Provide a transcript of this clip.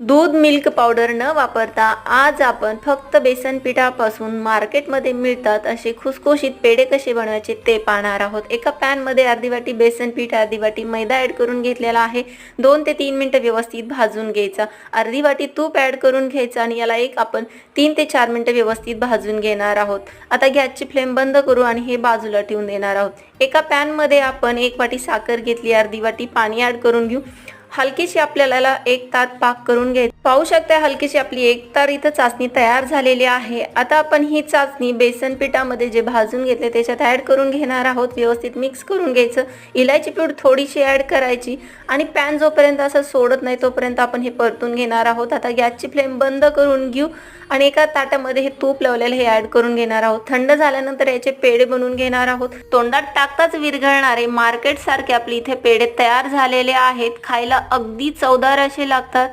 दूध milk powder न वापरता आज आपण फक्त बेसन पिठापासून मार्केटमध्ये मिळतात असे खुसखुशीत पेढे कसे बनवायचे ते पाहणार आहोत. एका पॅनमध्ये अर्धी वाटी बेसन पीठ अर्धी वाटी मैदा ॲड करून घेतलेला आहे. दोन ते तीन मिनटं व्यवस्थित भाजून घ्यायचा. अर्धी वाटी तूप ॲड करून घ्यायचं आणि याला एक आपण तीन ते चार मिनटं व्यवस्थित भाजून घेणार आहोत. आता गॅसची फ्लेम बंद करू आणि हे बाजूला ठेवून देणार आहोत. एका पॅनमध्ये आपण एक वाटी साखर घेतली अर्धी वाटी पाणी ॲड करून घेऊ. हलकीशी आपल्याला एक तात पाक करून घ्यायची पाहू शकता हलकीशी आपली एक तर इथं चाचणी तयार झालेली आहे. आता आपण ही चाचणी बेसन पिठामध्ये जे भाजून घेतले त्याच्यात ॲड करून घेणार आहोत. व्यवस्थित मिक्स करून घ्यायचं. इलायची पूड थोडीशी ॲड करायची आणि पॅन जोपर्यंत असं सोडत नाही तोपर्यंत आपण हे परतून घेणार आहोत. आता गॅसची फ्लेम बंद करून घेऊ आणि एका ताटामध्ये हे तूप लावलेलं हे ॲड करून घेणार आहोत. थंड झाल्यानंतर याचे पेढे बनवून घेणार आहोत. तोंडात टाकताच विरघळणारे मार्केटसारखे आपले इथे पेढे तयार झालेले आहेत. खायला अगदी चवदार असे लागतात.